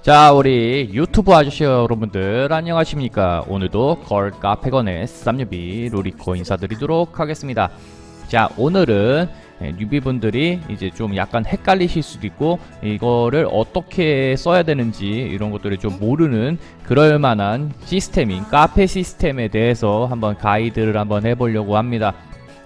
자 우리 유튜브 아저씨 여러분들 안녕하십니까? 오늘도 걸 카페건의 쌈유비 로리코 인사드리도록 하겠습니다. 자 오늘은 예, 뉴비분들이 이제 좀 약간 헷갈리실 수도 있고 이거를 어떻게 써야 되는지 이런 것들을 좀 모르는 그럴 만한 시스템인 카페 시스템에 대해서 한번 가이드를 한번 해보려고 합니다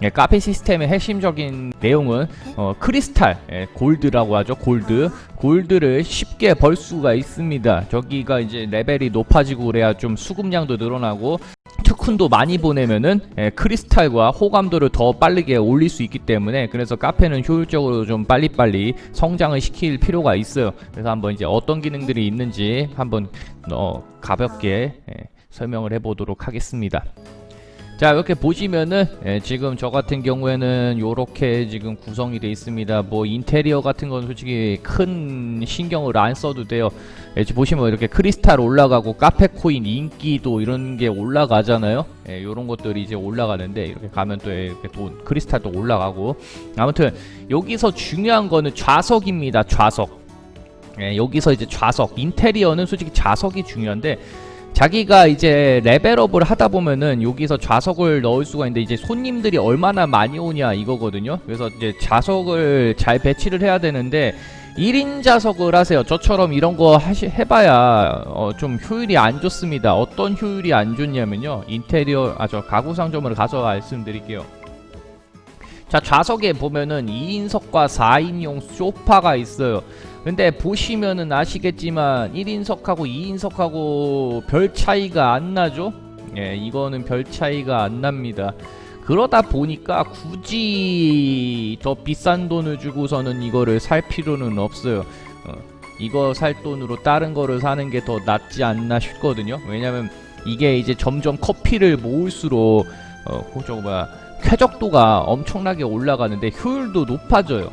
예, 카페 시스템의 핵심적인 내용은 어, 크리스탈, 예, 골드라고 하죠. 골드. 골드를 쉽게 벌 수가 있습니다. 저기가 이제 레벨이 높아지고 그래야 좀 수급량도 늘어나고 특훈도 많이 보내면은 예, 크리스탈과 호감도를 더 빠르게 올릴 수 있기 때문에 그래서 카페는 효율적으로 좀 빨리빨리 성장을 시킬 필요가 있어요. 그래서 한번 이제 어떤 기능들이 있는지 한번 어, 가볍게 예, 설명을 해보도록 하겠습니다. 자 이렇게 보시면은 예, 지금 저 같은 경우에는 요렇게 지금 구성이 되어 있습니다. 뭐 인테리어 같은 건 솔직히 큰 신경을 안 써도 돼요. 예, 보시면 이렇게 크리스탈 올라가고 카페 코인 인기도 이런 게 올라가잖아요. 예, 요런 것들이 이제 올라가는데 이렇게 가면 또 이렇게 돈 크리스탈도 올라가고. 아무튼 여기서 중요한 거는 좌석입니다 좌석. 예, 여기서 이제 좌석. 인테리어는 솔직히 좌석이 중요한데 자기가 이제 레벨업을 하다 보면은 여기서 좌석을 넣을 수가 있는데 이제 손님들이 얼마나 많이 오냐 이거거든요. 그래서 이제 좌석을 잘 배치를 해야 되는데 1인 좌석을 하세요. 저처럼 이런 거 하시, 해봐야 어, 좀 효율이 안 좋습니다. 어떤 효율이 안 좋냐면요. 인테리어, 아, 저 가구 상점을 가서 말씀드릴게요. 자, 좌석에 보면은 2인석과 4인용 소파가 있어요. 근데 보시면은 아시겠지만 1인석하고 2인석하고 별 차이가 안 나죠? 예, 이거는 별 차이가 안 납니다. 그러다 보니까 굳이 더 비싼 돈을 주고서는 이거를 살 필요는 없어요. 어, 이거 살 돈으로 다른 거를 사는 게 더 낫지 않나 싶거든요. 왜냐면 이게 이제 점점 커피를 모을수록 어, 그저 뭐야 쾌적도가 엄청나게 올라가는데 효율도 높아져요.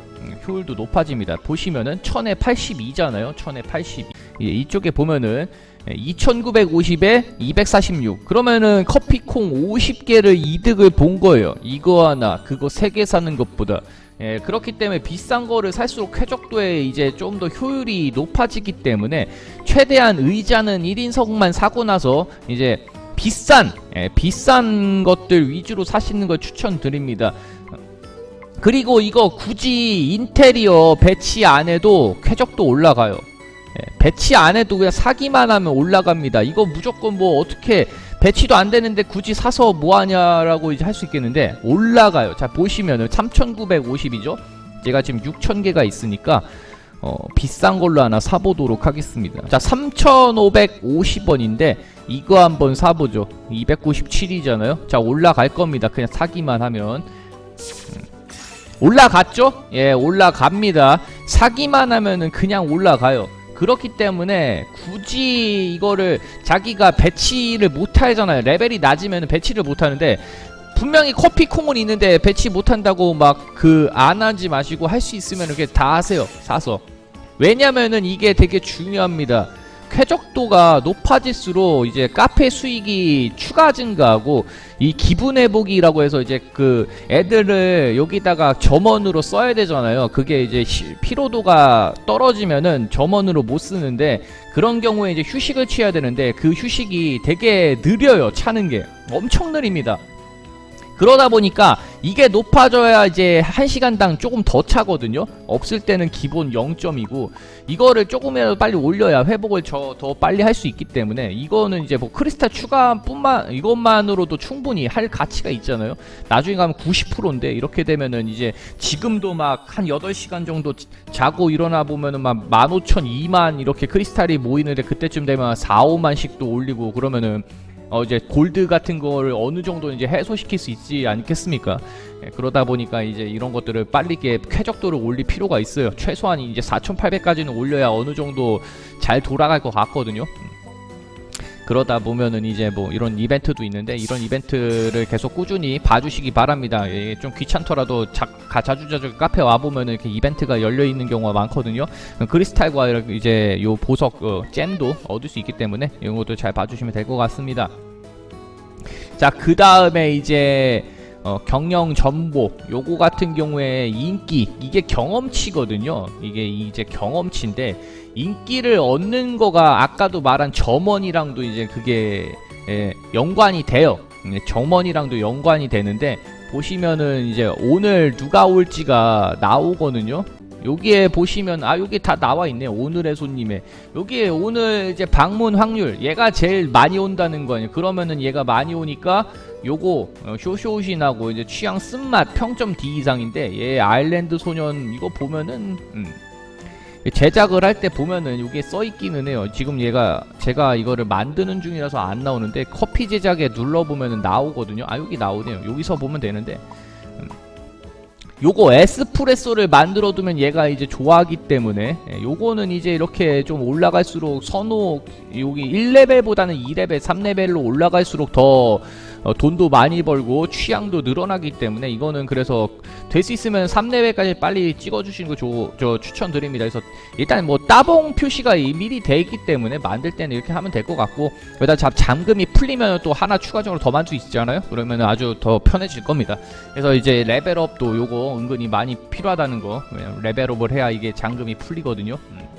음, 효율도 높아집니다. 보시면은 1000에 82잖아요. 1000에 82. 예, 이쪽에 보면은 2950에 246. 그러면은 커피콩 50개를 이득을 본 거예요. 이거 하나, 그거 3개 사는 것보다. 예, 그렇기 때문에 비싼 거를 살수록 쾌적도에 이제 좀 더 효율이 높아지기 때문에 최대한 의자는 1인석만 사고 나서 이제 비싼 예, 비싼 것들 위주로 사시는 걸 추천드립니다. 그리고 이거 굳이 인테리어 배치 안 해도 쾌적도 올라가요. 예, 배치 안 해도 그냥 사기만 하면 올라갑니다. 이거 무조건 뭐 어떻게 배치도 안 되는데 굳이 사서 뭐 하냐라고 이제 할 수 있겠는데 올라가요. 자 보시면은 3,950이죠. 제가 지금 6,000개가 있으니까 어, 비싼 걸로 하나 사보도록 하겠습니다. 자 3,550원인데 이거 한번 사보죠. 297이잖아요. 자 올라갈 겁니다. 그냥 사기만 하면 음. 올라갔죠? 예 올라갑니다. 사기만 하면은 그냥 올라가요. 그렇기 때문에 굳이 이거를 자기가 배치를 못 하잖아요. 레벨이 낮으면 배치를 못 하는데 분명히 커피 콩은 있는데 배치 못 한다고 막 그 안 하지 마시고 할 수 있으면 이렇게 다 하세요. 사서. 왜냐면은 이게 되게 중요합니다. 쾌적도가 높아질수록 이제 카페 수익이 추가 증가하고 이 기분 회복이라고 해서 이제 그 애들을 여기다가 점원으로 써야 되잖아요. 그게 이제 시- 피로도가 떨어지면은 점원으로 못 쓰는데 그런 경우에 이제 휴식을 취해야 되는데 그 휴식이 되게 느려요. 차는 게 엄청 느립니다. 그러다 보니까 이게 높아져야 이제 1시간당 조금 더 차거든요. 없을 때는 기본 0점이고 이거를 조금이라도 빨리 올려야 회복을 저 더 빨리 할 수 있기 때문에 이거는 이제 뭐 크리스탈 추가뿐만 이것만으로도 충분히 할 가치가 있잖아요. 나중에 가면 90%인데 이렇게 되면은 이제 지금도 막 한 8시간 정도 자고 일어나 보면은 막 15,000, 2만 이렇게 크리스탈이 모이는데 그때쯤 되면 4, 5만씩도 올리고 그러면은 어 이제 골드 같은 거를 어느 정도 이제 해소시킬 수 있지 않겠습니까? 예, 그러다 보니까 이제 이런 것들을 빠르게 쾌적도를 올릴 필요가 있어요. 최소한 이제 4,800까지는 올려야 어느 정도 잘 돌아갈 것 같거든요. 음. 그러다 보면은 이제 뭐 이런 이벤트도 있는데 이런 이벤트를 계속 꾸준히 봐주시기 바랍니다. 예, 좀 귀찮더라도 자, 가, 자주자주 카페 와 보면은 이렇게 이벤트가 열려 있는 경우가 많거든요. 크리스탈과 이렇게 이제 요 보석 어, 잼도 얻을 수 있기 때문에 이런 것도 잘 봐주시면 될 것 같습니다. 자, 그 다음에 이제 어, 경영 전보 요거 같은 경우에 인기 이게 경험치거든요. 이게 이제 경험치인데 인기를 얻는 거가 아까도 말한 점원이랑도 이제 그게 예, 연관이 돼요. 예, 점원이랑도 연관이 되는데 보시면은 이제 오늘 누가 올지가 나오거든요. 여기에 보시면 아 여기 다 나와 있네요. 오늘의 손님에 여기에 오늘 이제 방문 확률 얘가 제일 많이 온다는 거예요. 그러면은 얘가 많이 오니까 요거 어, 쇼쇼신하고 이제 취향 쓴맛 평점 D 이상인데 얘 아일랜드 소년 이거 보면은 음, 제작을 할 때 보면은 이게 써 있기는 해요. 지금 얘가 제가 이거를 만드는 중이라서 안 나오는데 커피 제작에 눌러 보면은 나오거든요. 아 여기 나오네요. 여기서 보면 되는데 음. 요거 에스프레소를 만들어 두면 얘가 이제 좋아하기 때문에 예, 요거는 이제 이렇게 좀 올라갈수록 선호 여기 1레벨보다는 2레벨, 3레벨로 올라갈수록 더 어, 돈도 많이 벌고 취향도 늘어나기 때문에 이거는 그래서 될 수 있으면 3레벨까지 빨리 찍어주시는 거 저, 저 추천드립니다. 그래서 일단 뭐 따봉 표시가 이- 미리 돼 있기 때문에 만들 때는 이렇게 하면 될 것 같고 여기다 잠, 잠금이 풀리면 또 하나 추가적으로 더 만들 수 있잖아요. 그러면 아주 더 편해질 겁니다. 그래서 이제 레벨업도 요거 은근히 많이 필요하다는 거 왜냐면 레벨업을 해야 이게 잠금이 풀리거든요. 음.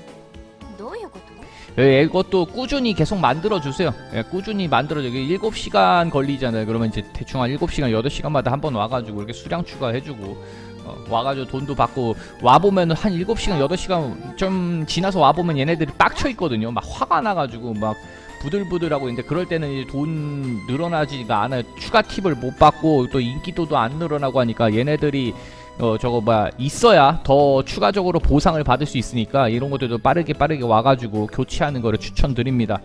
예, 이것도 꾸준히 계속 만들어주세요. 예, 꾸준히 만들어줘. 이게 7시간 걸리잖아요. 그러면 이제 대충 한 7시간, 8시간마다 한 번 와가지고 이렇게 수량 추가해주고. 어, 와가지고 돈도 받고 와보면 한 7시간 8시간 좀 지나서 와보면 얘네들이 빡쳐 있거든요 막 화가 나가지고 막 부들부들하고 있는데 그럴 때는 이제 돈 늘어나지가 않아요 추가 팁을 못 받고 또 인기도도 안 늘어나고 하니까 얘네들이 어 저거 뭐야 있어야 더 추가적으로 보상을 받을 수 있으니까 이런 것들도 빠르게 빠르게 와가지고 교체하는 거를 추천드립니다.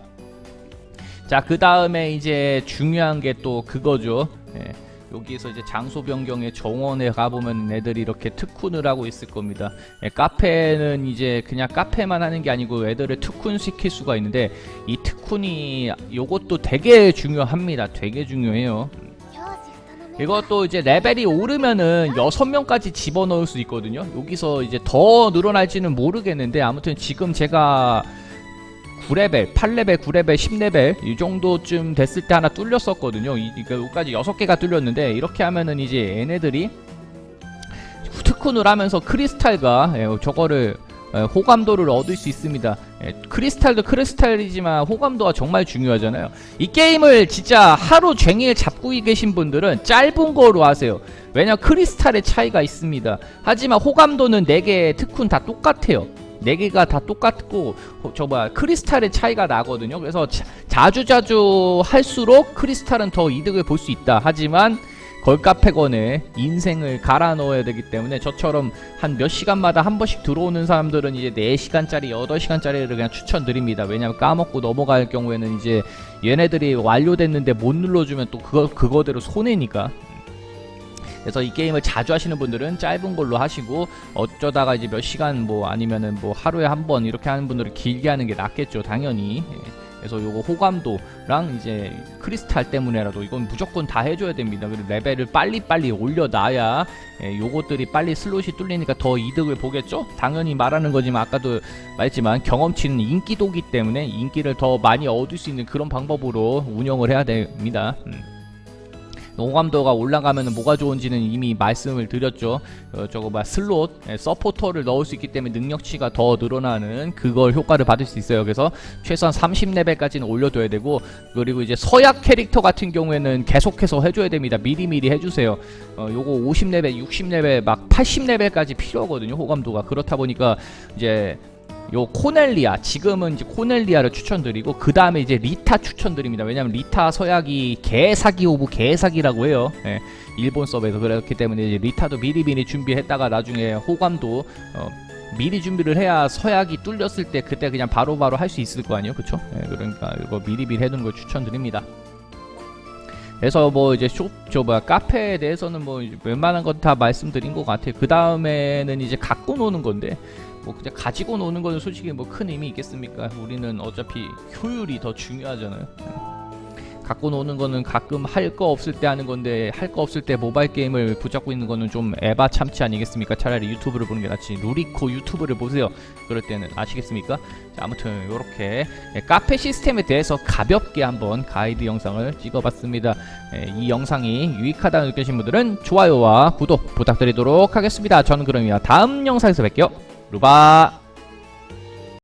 자 그 다음에 이제 중요한 게 또 그거죠. 예, 여기에서 이제 장소 변경에 정원에 가보면 애들이 이렇게 특훈을 하고 있을 겁니다. 예, 카페는 이제 그냥 카페만 하는 게 아니고 애들을 특훈 시킬 수가 있는데 이 특훈이 요것도 되게 중요합니다. 되게 중요해요. 이것도 이제 레벨이 오르면은 6명까지 집어넣을 수 있거든요. 여기서 이제 더 늘어날지는 모르겠는데 아무튼 지금 제가 9레벨, 8레벨, 9레벨, 10레벨 이 정도쯤 됐을 때 하나 뚫렸었거든요. 그 여기까지 6개가 뚫렸는데 이렇게 하면은 이제 얘네들이 특훈을 하면서 크리스탈과 예, 저거를 호감도를 얻을 수 있습니다. 예, 크리스탈도 크리스탈이지만 호감도가 정말 중요하잖아요. 이 게임을 진짜 하루 종일 잡고 계신 분들은 짧은 거로 하세요. 왜냐 크리스탈의 차이가 있습니다. 하지만 호감도는 4개 특훈 다 똑같아요. 4개가 다 똑같고 호- 저 뭐야 크리스탈의 차이가 나거든요. 그래서 자, 자주자주 할수록 크리스탈은 더 이득을 볼 수 있다. 하지만 걸카페건에 인생을 갈아 넣어야 되기 때문에 저처럼 한 몇 시간마다 한 번씩 들어오는 사람들은 이제 4시간짜리, 8시간짜리를 그냥 추천드립니다. 왜냐면 까먹고 넘어갈 경우에는 이제 얘네들이 완료됐는데 못 눌러주면 또 그거, 그거대로 손해니까. 그래서 이 게임을 자주 하시는 분들은 짧은 걸로 하시고 어쩌다가 이제 몇 시간 뭐 아니면은 뭐 하루에 한 번 이렇게 하는 분들은 길게 하는 게 낫겠죠 당연히 예. 그래서 요거 호감도랑 이제 크리스탈 때문에라도 이건 무조건 다 해줘야 됩니다. 그리고 레벨을 빨리빨리 올려놔야 예, 요것들이 빨리 슬롯이 뚫리니까 더 이득을 보겠죠? 당연히 말하는 거지만 아까도 말했지만 경험치는 인기도기 때문에 인기를 더 많이 얻을 수 있는 그런 방법으로 운영을 해야 됩니다. 음. 호감도가 올라가면 뭐가 좋은지는 이미 말씀을 드렸죠. 어, 저거 봐 슬롯 예, 서포터를 넣을 수 있기 때문에 능력치가 더 늘어나는 그걸 효과를 받을 수 있어요. 그래서 최소한 30레벨까지는 올려둬야 되고 그리고 이제 서약 캐릭터 같은 경우에는 계속해서 해줘야 됩니다. 미리미리 해주세요. 어, 요거 50레벨, 60레벨, 막 80레벨까지 필요하거든요. 호감도가 그렇다 보니까 이제 요 코넬리아 지금은 이제 코넬리아를 추천드리고 그 다음에 이제 리타 추천드립니다. 왜냐면 리타 서약이 개사기 오브 개사기라고 해요. 예, 일본 서버에서 그렇기 때문에 이제 리타도 미리미리 준비했다가 나중에 호감도 어, 미리 준비를 해야 서약이 뚫렸을 때 그때 그냥 바로바로 할 수 있을 거 아니에요, 그쵸? 예, 그러니까 이거 미리미리 해두는 걸 추천드립니다. 그래서 뭐 이제 쇼, 저 뭐야 카페에 대해서는 뭐 웬만한 건 다 말씀드린 것 같아요. 그 다음에는 이제 갖고 노는 건데 뭐 그냥 가지고 노는 거는 솔직히 뭐 큰 의미 있겠습니까? 우리는 어차피 효율이 더 중요하잖아요. 갖고 노는 거는 가끔 할 거 없을 때 하는 건데 할 거 없을 때 모바일 게임을 붙잡고 있는 거는 좀 에바 참치 아니겠습니까? 차라리 유튜브를 보는 게 낫지. 루리코 유튜브를 보세요. 그럴 때는 아시겠습니까? 자, 아무튼 이렇게 카페 시스템에 대해서 가볍게 한번 가이드 영상을 찍어봤습니다. 예, 이 영상이 유익하다고 느끼신 분들은 좋아요와 구독 부탁드리도록 하겠습니다. 저는 그럼 이만 다음 영상에서 뵐게요. 루바.